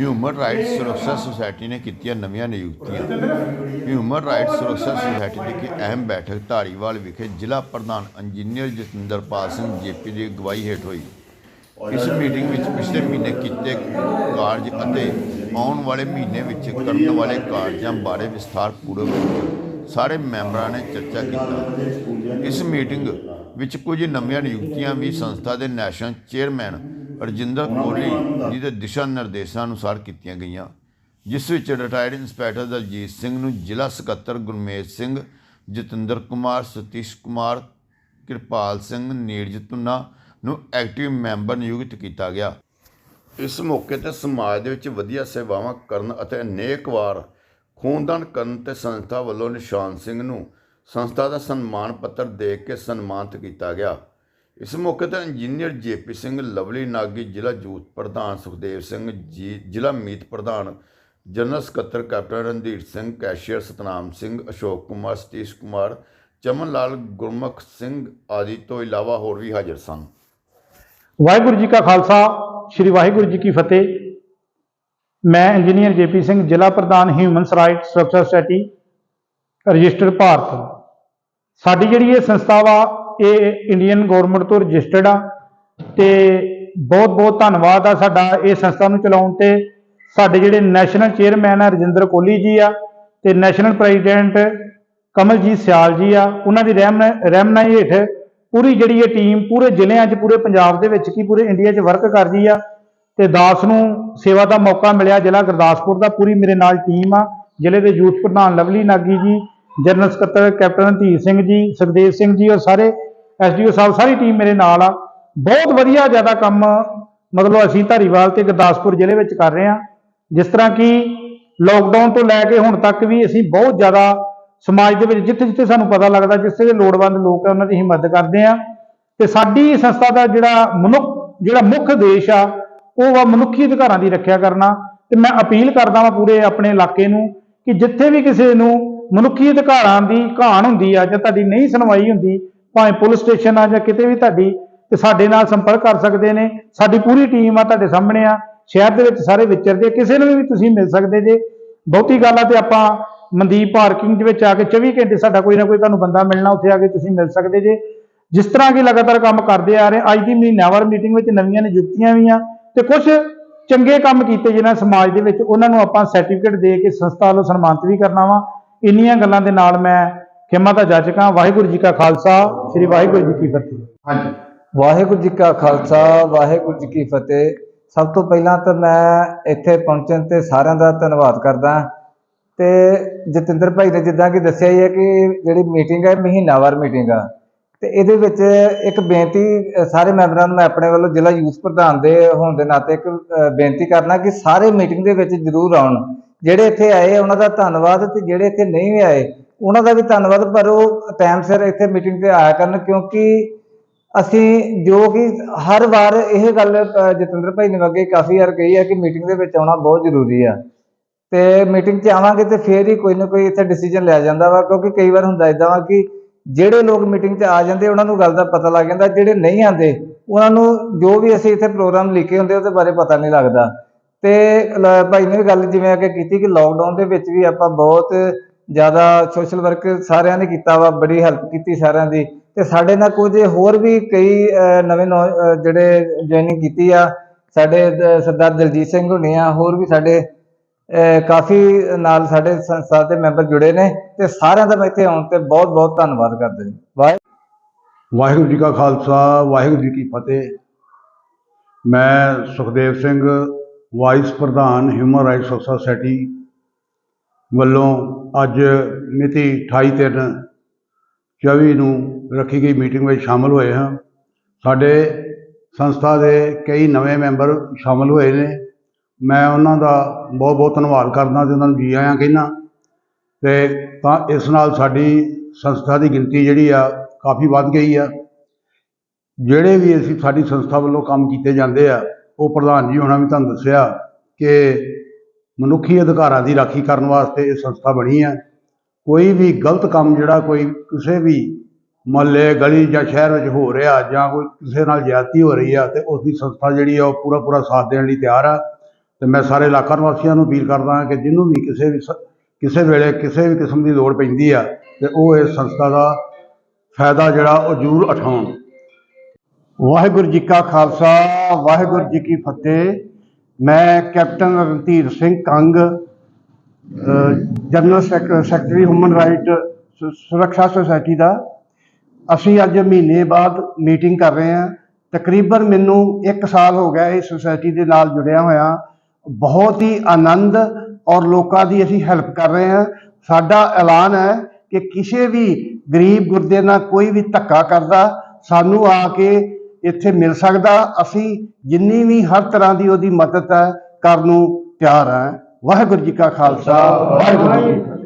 Human rights ਸੁਰੱਖਿਆ society ਨੇ ਕੀਤੀਆਂ ਨਵੀਆਂ ਨਿਯੁਕਤੀਆਂ। ਹਿਊਮਨ ਰਾਈਟਸ ਸੁਰੱਖਿਆ ਸੁਸਾਇਟੀ ਦੀ ਇੱਕ ਅਹਿਮ ਬੈਠਕ ਧਾਰੀਵਾਲ ਵਿਖੇ ਜ਼ਿਲ੍ਹਾ ਪ੍ਰਧਾਨ ਇੰਜੀਨੀਅਰ ਜਤਿੰਦਰਪਾਲ ਸਿੰਘ ਜੇਪੀ ਦੀ ਅਗਵਾਈ ਹੇਠ ਹੋਈ। ਇਸ ਮੀਟਿੰਗ ਵਿੱਚ ਪਿਛਲੇ ਮਹੀਨੇ ਕੀਤੇ ਕਾਰਜ ਅਤੇ ਆਉਣ ਵਾਲੇ ਮਹੀਨੇ ਵਿੱਚ ਕਰਨ ਵਾਲੇ ਕਾਰਜਾਂ ਬਾਰੇ ਵਿਸਥਾਰਪੂਰਵਕ ਸਾਰੇ ਮੈਂਬਰਾਂ ਨੇ ਚਰਚਾ ਕੀਤੀ। ਇਸ ਮੀਟਿੰਗ ਵਿੱਚ ਕੁਝ ਨਵੀਆਂ ਨਿਯੁਕਤੀਆਂ ਵੀ ਸੰਸਥਾ ਦੇ ਨੈਸ਼ਨਲ ਚੇਅਰਮੈਨ ਰਜਿੰਦਰ ਕੋਹਲੀ ਜੀ ਦੇ ਦਿਸ਼ਾ। ਨਿਰਦੇਸ਼ਾਂ ਅਨੁਸਾਰ ਕੀਤੀਆਂ ਗਈਆਂ ਜਿਸ ਵਿੱਚ ਰਿਟਾਇਰਡ ਇੰਸਪੈਕਟਰ ਦਲਜੀਤ ਸਿੰਘ ਨੂੰ ਜ਼ਿਲ੍ਹਾ ਸਕੱਤਰ ਗੁਰਮੇਜ ਸਿੰਘ ਜਤਿੰਦਰ ਕੁਮਾਰ ਸਤੀਸ਼ ਕੁਮਾਰ ਕਿਰਪਾਲ ਸਿੰਘ ਨੀਰਜ ਤੁਨਾ ਨੂੰ ਐਕਟਿਵ ਮੈਂਬਰ ਨਿਯੁਕਤ ਕੀਤਾ ਗਿਆ। ਇਸ ਮੌਕੇ ਤੇ ਸਮਾਜ ਦੇ ਵਿੱਚ ਵਧੀਆ ਸੇਵਾਵਾਂ ਕਰਨ ਅਤੇ ਅਨੇਕ ਵਾਰ ਖੂਨਦਾਨ ਕਰਨ ਤੇ ਸੰਸਥਾ ਵੱਲੋਂ ਨਿਸ਼ਾਨ ਸਿੰਘ ਨੂੰ ਸੰਸਥਾ ਦਾ ਸਨਮਾਨ ਪੱਤਰ ਦੇ ਕੇ ਸਨਮਾਨਿਤ ਕੀਤਾ ਗਿਆ। ਇਸ ਮੌਕੇ ਤੇ engineer JP Singh Lovely Nagi, ਜ਼ਿਲ੍ਹਾ ਯੂਥ ਪ੍ਰਧਾਨ ਸੁਖਦੇਵ ਸਿੰਘ ਜੀ, ਜ਼ਿਲ੍ਹਾ ਮੀਤ ਪ੍ਰਧਾਨ ਜਨਰਲ ਸਕੱਤਰ ਕੈਪਟਨ ਰਣਧੀਰ ਸਿੰਘ, ਕੈਸ਼ੀਅਰ ਸਤਨਾਮ ਸਿੰਘ, ਅਸ਼ੋਕ ਕੁਮਾਰ, ਸਤੀਸ਼ ਕੁਮਾਰ, ਚਮਨ ਲਾਲ ਗੁਰਮੁਖ ਸਿੰਘ ਆਦਿ ਤੋਂ ਇਲਾਵਾ ਹੋਰ ਵੀ ਹਾਜ਼ਰ ਸਨ। ਵਾਹਿਗੁਰੂ ਜੀ ਕਾ ਖਾਲਸਾ, ਸ੍ਰੀ ਵਾਹਿਗੁਰੂ ਜੀ ਕੀ ਫਤਿਹ। ਮੈਂ ਇੰਜੀਨੀਅਰ ਜੇਪੀ ਸਿੰਘ, ਜ਼ਿਲ੍ਹਾ ਪ੍ਰਧਾਨ ਹਿਊਮਨ ਰਾਈਟਸ ਸੁਰੱਖਿਆ ਰਜਿਸਟਰਡ ਭਾਰਤ। ਸਾਡੀ ਜਿਹੜੀ ਇਹ ਸੰਸਥਾ ਵਾ ਇਹ ਇੰਡੀਅਨ ਗਵਰਨਮੈਂਟ ਤੋਂ ਰਜਿਸਟਰਡ ਆ ਤੇ ਬਹੁਤ ਬਹੁਤ ਧੰਨਵਾਦ ਆ ਸਾਡਾ ਇਹ ਸੰਸਥਾ ਨੂੰ ਚਲਾਉਣ ਤੇ। ਸਾਡੇ ਜਿਹੜੇ ਨੈਸ਼ਨਲ ਚੇਅਰਮੈਨ ਆ ਰਜਿੰਦਰ ਕੋਹਲੀ ਜੀ ਆ ਤੇ ਨੈਸ਼ਨਲ ਪ੍ਰੈਜ਼ੀਡੈਂਟ ਕਮਲਜੀਤ ਸਿਆਲ ਜੀ ਆ, ਉਹਨਾਂ ਦੀ ਰਹਿਮ, ਰਹਿਮਨਾਈ ਹੇਠ ਪੂਰੀ ਜਿਹੜੀ ਇਹ ਟੀਮ ਪੂਰੇ ਜ਼ਿਲ੍ਹਿਆਂ 'ਚ, ਪੂਰੇ ਪੰਜਾਬ ਦੇ ਵਿੱਚ ਕੀ ਪੂਰੇ ਇੰਡੀਆ 'ਚ ਵਰਕ ਕਰਦੀ ਆ ਤੇ ਦਾਸ ਨੂੰ ਸੇਵਾ ਦਾ ਮੌਕਾ ਮਿਲਿਆ ਜ਼ਿਲ੍ਹਾ ਗੁਰਦਾਸਪੁਰ ਦਾ, ਪੂਰੀ ਮੇਰੇ ਨਾਲ ਟੀਮ ਆ। ਜ਼ਿਲ੍ਹੇ ਦੇ ਯੂਥ ਪ੍ਰਧਾਨ ਲਵਲੀ ਨਾਗੀ ਜੀ ਜਨਰਲ ਸਕੱਤਰ ਕੈਪਟਨ ਰਣਧੀਰ ਸਿੰਘ ਜੀ, ਸੁਖਦੇਵ ਸਿੰਘ ਜੀ ਔਰ ਸਾਰੇ ਐਸਡੀਓ ਸਾਹਿਬ, ਸਾਰੀ ਟੀਮ ਮੇਰੇ ਨਾਲ ਆ। ਬਹੁਤ ਵਧੀਆ ਜ਼ਿਆਦਾ ਕੰਮ ਮਤਲਬ ਅਸੀਂ ਧਾਰੀਵਾਲ ਤੇ ਗੁਰਦਾਸਪੁਰ ਜ਼ਿਲ੍ਹੇ ਵਿੱਚ ਕਰ ਰਹੇ ਹਾਂ। ਜਿਸ ਤਰ੍ਹਾਂ ਕਿ ਲੋਕਡਾਊਨ ਤੋਂ ਲੈ ਕੇ ਹੁਣ ਤੱਕ ਵੀ ਅਸੀਂ ਬਹੁਤ ਜ਼ਿਆਦਾ ਸਮਾਜ ਦੇ ਵਿੱਚ ਜਿੱਥੇ ਜਿੱਥੇ ਸਾਨੂੰ ਪਤਾ ਲੱਗਦਾ, ਜਿੱਥੇ ਦੇ ਲੋੜਵੰਦ ਲੋਕ ਆ, ਉਹਨਾਂ ਦੀ ਅਸੀਂ ਮਦਦ ਕਰਦੇ ਆ ਤੇ ਸਾਡੀ ਸੰਸਥਾ ਦਾ ਜਿਹੜਾ ਮਨੁੱਖ, ਜਿਹੜਾ ਮੁੱਖ ਉਦੇਸ਼ ਆ, ਉਹ ਵਾ ਮਨੁੱਖੀ ਅਧਿਕਾਰਾਂ ਦੀ ਰੱਖਿਆ ਕਰਨਾ। ਤੇ ਮੈਂ ਅਪੀਲ ਕਰਦਾ ਵਾਂ ਪੂਰੇ ਆਪਣੇ ਇਲਾਕੇ ਨੂੰ ਕਿ ਜਿੱਥੇ ਵੀ ਕਿਸੇ ਨੂੰ ਮਨੁੱਖੀ ਅਧਿਕਾਰਾਂ ਦੀ, ਘਾਣ ਹੁੰਦੀ ਆ ਜਾਂ ਤੁਹਾਡੀ ਨਹੀਂ ਸੁਣਵਾਈ ਹੁੰਦੀ, ਭਾਵੇਂ ਪੁਲਿਸ ਸਟੇਸ਼ਨ ਆ ਜਾਂ ਕਿਤੇ ਵੀ ਤੁਹਾਡੀ, ਤੇ ਸਾਡੇ ਨਾਲ ਸੰਪਰਕ ਕਰ ਸਕਦੇ ਨੇ, ਸਾਡੀ ਪੂਰੀ ਟੀਮ ਆ ਤੁਹਾਡੇ ਸਾਹਮਣੇ ਆ, ਸ਼ਹਿਰ ਦੇ ਵਿੱਚ ਸਾਰੇ ਵਿਚਰਦੇ ਕਿਸੇ ਨੂੰ ਵੀ ਤੁਸੀਂ ਮਿਲ ਸਕਦੇ ਜੇ। ਬਹੁਤੀ ਗੱਲ ਆ ਤੇ ਆਪਾਂ ਮਨਦੀਪ ਪਾਰਕਿੰਗ ਦੇ ਵਿੱਚ ਆ ਕੇ 24 ਘੰਟੇ ਸਾਡਾ ਕੋਈ ਨਾ ਕੋਈ ਤੁਹਾਨੂੰ ਬੰਦਾ ਮਿਲਣਾ, ਉੱਥੇ ਆ ਕੇ ਤੁਸੀਂ ਮਿਲ ਸਕਦੇ ਜੇ। ਜਿਸ ਤਰ੍ਹਾਂ ਕਿ ਲਗਾਤਾਰ ਕੰਮ ਕਰਦੇ ਆ ਰਹੇ, ਅੱਜ ਦੀ ਮਹੀਨਾਵਾਰ ਮੀਟਿੰਗ ਵਿੱਚ ਨਵੀਆਂ ਨਿਯੁਕਤੀਆਂ ਵੀ ਆ, ਤੇ ਕੁਝ ਚੰਗੇ ਕੰਮ ਕੀਤੇ ਜਿਨ੍ਹਾਂ ਸਮਾਜ ਦੇ ਵਿੱਚ ਉਹਨਾਂ ਨੂੰ ਆਪਾਂ ਸਰਟੀਫਿਕੇਟ ਦੇ ਕੇ ਸੰਸਥਾ ਵੱਲੋਂ ਸਨਮਾਨਿਤ ਵੀ ਕਰਨਾ ਵਾ। ਇੰਨੀਆਂ ਗੱਲਾਂ ਦੇ ਨਾਲ ਮੈਂ ਖਿਮਾ ਦਾ ਜਾਚਕਾਂ ਵਾਹਿਗੁਰੂ ਜੀ ਕਾ ਖਾਲਸਾ ਸ੍ਰੀ ਵਾਹਿਗੁਰੂ ਜੀ ਕੀ ਫਤਿਹ। ਹਾਂਜੀ। ਵਾਹਿਗੁਰੂ ਜੀ ਕਾ ਖਾਲਸਾ ਵਾਹਿਗੁਰੂ ਜੀ ਕੀ ਫਤਿਹ। ਸਭ ਤੋਂ ਪਹਿਲਾਂ ਤਾਂ ਮੈਂ ਇੱਥੇ ਪਹੁੰਚਣ ਤੇ ਸਾਰਿਆਂ ਦਾ ਧੰਨਵਾਦ ਕਰਦਾ। ਤੇ ਜਤਿੰਦਰ ਭਾਈ ਨੇ ਜਿੱਦਾਂ ਕਿ ਦੱਸਿਆ ਹੀ ਹੈ ਕਿ ਜਿਹੜੀ ਮੀਟਿੰਗ ਹੈ ਮਹੀਨਾਵਾਰ ਮੀਟਿੰਗ ਆ। ਤੇ ਇਹਦੇ ਵਿੱਚ ਇੱਕ ਬੇਨਤੀ ਸਾਰੇ ਮੈਂਬਰਾਂ ਨੂੰ ਮੈਂ ਆਪਣੇ ਵੱਲੋਂ ਜ਼ਿਲ੍ਹਾ ਯੂਥ ਪ੍ਰਧਾਨ ਦੇ ਹੋਣ ਦੇ ਨਾਤੇ ਇੱਕ ਬੇਨਤੀ ਕਰਨਾ ਕਿ ਸਾਰੇ ਮੀਟਿੰਗ ਦੇ ਵਿੱਚ ਜ਼ਰੂਰ ਆਉਣ। ਜਿਹੜੇ ਇੱਥੇ ਆਏ ਉਹਨਾਂ ਦਾ ਧੰਨਵਾਦ ਤੇ ਜਿਹੜੇ ਇੱਥੇ ਨਹੀਂ ਵੀ ਆਏ, ਉਹਨਾਂ ਦਾ ਵੀ ਧੰਨਵਾਦ, ਪਰ ਉਹ ਟਾਈਮ ਸਿਰ ਇੱਥੇ ਮੀਟਿੰਗ ਤੇ ਆਇਆ ਕਰਨ ਕਿਉਂਕਿ ਅਸੀਂ ਜੋ ਕਿ ਹਰ ਵਾਰ ਇਹ ਗੱਲ ਜਤਿੰਦਰ ਭਾਈ ਨੇ ਅੱਗੇ ਕਾਫੀ ਵਾਰ ਕਹੀ ਹੈ ਕਿ ਮੀਟਿੰਗ ਦੇ ਵਿੱਚ ਆਉਣਾ ਬਹੁਤ ਜ਼ਰੂਰੀ ਆ। ਤੇ ਮੀਟਿੰਗ 'ਚ ਆਵਾਂਗੇ ਤੇ ਫੇਰ ਹੀ ਕੋਈ ਨਾ ਕੋਈ ਇੱਥੇ ਡਿਸੀਜਨ ਲਿਆ ਜਾਂਦਾ ਵਾ, ਕਿਉਂਕਿ ਕਈ ਵਾਰ ਹੁੰਦਾ ਇਦਾਂ ਵਾ ਕਿ ਜਿਹੜੇ ਲੋਕ ਮੀਟਿੰਗ 'ਚ ਆ ਜਾਂਦੇ, ਉਹਨਾਂ ਨੂੰ ਗੱਲ ਦਾ ਪਤਾ ਲੱਗ ਜਾਂਦਾ, ਜਿਹੜੇ ਨਹੀਂ ਆਉਂਦੇ, ਉਹਨਾਂ ਨੂੰ ਜੋ ਵੀ ਅਸੀਂ ਇੱਥੇ ਪ੍ਰੋਗਰਾਮ ਲਿਖੇ ਹੁੰਦੇ, ਉਹਦੇ ਬਾਰੇ ਪਤਾ ਨਹੀਂ ਲੱਗਦਾ। ਤੇ ਭਾਈ ਨੇ ਵੀ ਗੱਲ ਜਿਵੇਂ ਅੱਗੇ ਕੀਤੀ ਕਿ ਲੋਕਡਾਊਨ ਦੇ ਵਿੱਚ ਵੀ ਆਪਾਂ ਬਹੁਤ ਜ਼ਿਆਦਾ ਸੋਸ਼ਲ ਵਰਕ ਸਾਰਿਆਂ ਨੇ ਕੀਤਾ ਵਾ, ਬੜੀ ਹੈਲਪ ਕੀਤੀ ਸਾਰਿਆਂ ਦੀ। ਤੇ ਸਾਡੇ ਨਾਲ ਕੁਝ ਹੋਰ ਵੀ ਕਈ ਨਵੇਂ ਨੌ- ਜਿਹੜੇ ਜੁਆਇਨਿੰਗ ਕੀਤੀ ਆ, ਸਾਡੇ ਸਰਦਾਰ ਦਲਜੀਤ ਸਿੰਘ ਹੋਣੀ ਆ, ਹੋਰ ਵੀ ਸਾਡੇ ਕਾਫੀ ਨਾਲ ਸਾਡੇ ਸੰਸਥਾ ਦੇ ਮੈਂਬਰ ਜੁੜੇ ਨੇ ਤੇ ਸਾਰਿਆਂ ਦਾ ਮੈਂ ਇੱਥੇ ਆਉਣ ਤੇ ਬਹੁਤ ਬਹੁਤ ਧੰਨਵਾਦ ਕਰਦਾ ਜੀ। ਵਾਹਿ ਵਾਹਿਗੁਰੂ ਜੀ ਕਾ ਖਾਲਸਾ, ਵਾਹਿਗੁਰੂ ਜੀ ਕੀ ਫਤਿਹ। ਮੈਂ ਸੁਖਦੇਵ ਸਿੰਘ ਵਾਈਸ ਪ੍ਰਧਾਨ ਹਿਊਮਨ ਰਾਈਟਸ ਸੋਸਾਇਟੀ ਵੱਲੋਂ ਅੱਜ ਮਿਤੀ 28 ਤਿੰਨ 24 ਨੂੰ ਰੱਖੀ ਗਈ ਮੀਟਿੰਗ ਵਿੱਚ ਸ਼ਾਮਲ ਹੋਏ ਹਾਂ। ਸਾਡੇ ਸੰਸਥਾ ਦੇ ਕਈ ਨਵੇਂ ਮੈਂਬਰ ਸ਼ਾਮਲ ਹੋਏ ਨੇ। ਮੈਂ ਉਹਨਾਂ ਦਾ ਬਹੁਤ ਬਹੁਤ ਧੰਨਵਾਦ ਕਰਦਾ ਤੇ ਉਹਨਾਂ ਨੂੰ ਜੀ ਆਇਆਂ ਕਹਿੰਦਾ ਤੇ ਤਾਂ ਇਸ ਨਾਲ ਸਾਡੀ ਸੰਸਥਾ ਦੀ ਗਿਣਤੀ ਜਿਹੜੀ ਆ ਕਾਫੀ ਵੱਧ ਗਈ ਆ। ਜਿਹੜੇ ਵੀ ਅਸੀਂ ਸਾਡੀ ਸੰਸਥਾ ਵੱਲੋਂ ਕੰਮ ਕੀਤੇ ਜਾਂਦੇ ਆ ਉਹ ਪ੍ਰਧਾਨ ਜੀ ਹੋਣਾ ਵੀ ਤੁਹਾਨੂੰ ਦੱਸਿਆ ਕਿ ਮਨੁੱਖੀ ਅਧਿਕਾਰਾਂ ਦੀ ਰਾਖੀ ਕਰਨ ਵਾਸਤੇ ਇਹ ਸੰਸਥਾ ਬਣੀ ਹੈ ਕੋਈ ਵੀ ਗਲਤ ਕੰਮ ਜਿਹੜਾ ਕੋਈ ਕਿਸੇ ਵੀ ਮਹੱਲੇ, ਗਲੀ ਜਾਂ ਸ਼ਹਿਰ ਵਿੱਚ ਹੋ ਰਿਹਾ ਜਾਂ ਕੋਈ ਕਿਸੇ ਨਾਲ ਜ਼ਿਆਦਤੀ ਹੋ ਰਹੀ ਆ ਤੇ ਉਸ ਦੀ ਸੰਸਥਾ ਜਿਹੜੀ ਆ ਉਹ ਪੂਰਾ ਪੂਰਾ ਸਾਥ ਦੇਣ ਲਈ ਤਿਆਰ ਆ। ਤੇ ਮੈਂ ਸਾਰੇ ਇਲਾਕਾ ਨਿਵਾਸੀਆਂ ਨੂੰ ਅਪੀਲ ਕਰਦਾ ਹਾਂ ਕਿ ਜਿਹਨੂੰ ਵੀ ਕਿਸੇ ਵੀ ਸ- ਕਿਸੇ ਵੇਲੇ ਕਿਸੇ ਵੀ ਕਿਸਮ ਦੀ ਲੋੜ ਪੈਂਦੀ ਆ ਤੇ ਉਹ ਇਸ ਸੰਸਥਾ ਦਾ ਫਾਇਦਾ ਜਿਹੜਾ ਉਹ ਜ਼ਰੂਰ ਉਠਾਉਣ। ਵਾਹਿਗੁਰੂ ਜੀ ਕਾ ਖਾਲਸਾ, ਵਾਹਿਗੁਰੂ ਜੀ ਕੀ ਫਤਿਹ। ਮੈਂ ਕੈਪਟਨ ਰਣਧੀਰ ਸਿੰਘ ਕੰਗ ਜਨਰਲ ਸੈਕ- ਸੈਕਟਰੀ ਹਿਊਮਨ ਰਾਈਟ ਸੁ- ਸੁਰੱਖਿਆ ਸੁਸਾਇਟੀ ਦਾ। ਅਸੀਂ ਅੱਜ ਮਹੀਨੇ ਬਾਅਦ ਮੀਟਿੰਗ ਕਰ ਰਹੇ ਹਾਂ। ਤਕਰੀਬਨ ਮੈਨੂੰ 1 ਸਾਲ ਹੋ ਗਿਆ ਇਸ ਸੁਸਾਇਟੀ ਦੇ ਨਾਲ ਜੁੜਿਆ ਹੋਇਆ। ਬਹੁਤ ਹੀ ਆਨੰਦ ਔਰ ਲੋਕਾਂ ਦੀ ਅਸੀਂ ਹੈਲਪ ਕਰ ਰਹੇ ਹਾਂ। ਸਾਡਾ ਐਲਾਨ ਹੈ ਕਿ ਕਿਸੇ ਵੀ ਗਰੀਬ ਗੁਰਦੇ ਨਾਲ ਕੋਈ ਵੀ ਧੱਕਾ ਕਰਦਾ, ਸਾਨੂੰ ਆ ਕੇ ਇੱਥੇ ਮਿਲ ਸਕਦਾ। ਅਸੀਂ ਜਿੰਨੀ ਵੀ ਹਰ ਤਰ੍ਹਾਂ ਦੀ ਉਹਦੀ ਮਦਦ ਹੈ ਕਰਨ ਨੂੰ ਤਿਆਰ ਹਾਂ। ਵਾਹਿਗੁਰੂ ਜੀ ਕਾ ਖਾਲਸਾ, ਵਾਹਿਗੁਰੂ ਜੀ